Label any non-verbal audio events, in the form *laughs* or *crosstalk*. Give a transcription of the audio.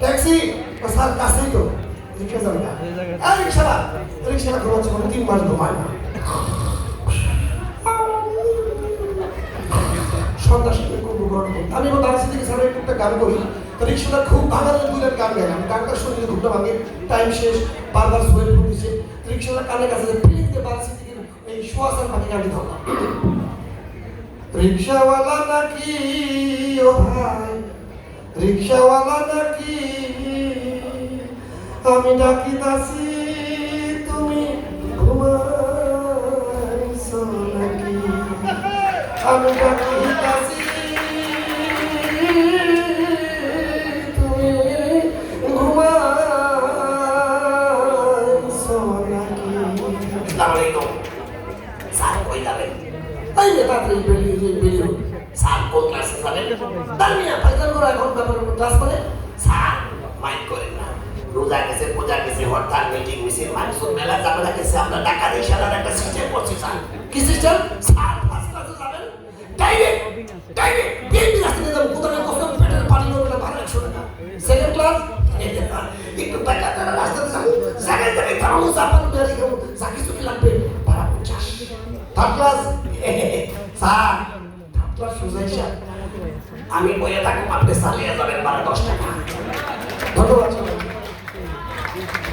Taxi? Sir কাছেই তো। রিক্সা যাবে। না এই রিক্সাটা রিক্সাটা ঘুমাচ্ছে মানে তিন মাস ঘুমায় না। সন্ধ্যা সাথে খুব গ্রহণ করি আমি এবার বারাণসী থেকে স্যারের একটা গান করি। তো রিক্সাটা খুব ভাঙানোর দুলের গান গাই আমি গানটা শুনে ঘুমটা ভাঙে টাইম শেষ বারবার সোয়েট করতেছে রিক্সাটা কানে কাছে প্লিজ দিয়ে বারাণসী থেকে এই সোয়াসার পাখি গানটি ধরলাম রিক্সাওয়ালা নাকি ও ভাই? রিক্সাওয়ালা নাকি আমি ডাকিতাছি তুমি ঘুমাইছো নাকি? আমি ডাকিতাছি তুমি ঘুমাইছো নাকি? আসসালামু আলাইকুম স্যার কই যাবেন? এই যে তাড়াতাড়ি বেরিয়ে বেরিয়ে স্যার কোন ক্লাসে যাবেন? তার করে এখন ব্যাপার ক্লাস করে? স্যার মাইন্ড করেন না। রোজা গেছে, পূজা গেছে, হরতাল মিটিং মিছিল মানুষের মেলা ঝামেলা গেছে, আমরা টাকা দিয়ে সারার একটা সিস্টেম করছি, স্যার। কি সিস্টেম স্যার ফার্স্ট ক্লাসে যাবেন? ডাইরেক্ট ডাইরেক্ট বিএনপি রাস্তাতে যাবেন কোথাও কখনো পেটের পানি হবে ভালো একশো টাকা। সেকেন্ড ক্লাস একটু টাকা তারা রাস্তাতে যাব জায়গায় জায়গায় দাঁড়াবো চাপানো বেড়ে যাব যা কিছু লাগবে? ভাড়া পঞ্চাশ। Third class *laughs* sir third class sir? আমি বইয়ে থাকব আপনি চালিয়ে যাবেন বারো দশ টাকা।